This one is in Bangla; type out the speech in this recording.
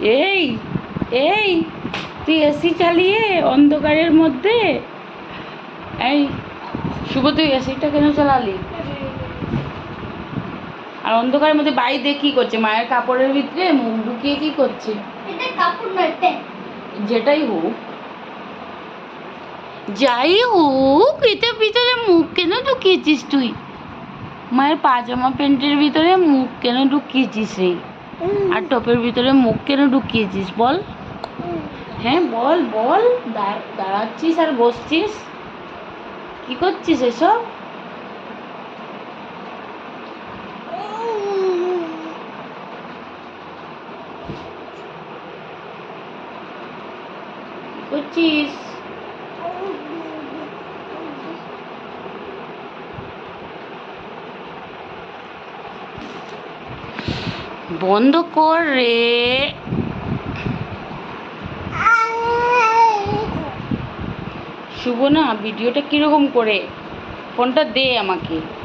এই এই তুই এসি চালিয়ে অন্ধকারের মধ্যে এই শুভ তুই এসিটা কেন চালালি? আর অন্ধকারের মধ্যে বাইরে কি করছে? মায়ের কাপড়ের ভিতরে মুখ ঢুকিয়ে কি করছে? এটা যেটাই হোক যাই হোক এটার ভিতরে মুখ কেন ঢুকিয়েছিস তুই? মায়ের পাজামা প্যান্টের ভিতরে মুখ কেন ঢুকিয়েছিস রে? আর টপের ভিতরে মুখ কেন ঢুকিয়েছিস? বল। হ্যাঁ বল বল। দাঁড়াচ্ছিস আর বসছিস। কি করছিস এসব? করছিস? বন্ধ করে। শুভ না ভিডিওটা কীরকম করে? ফোনটা দে আমাকে।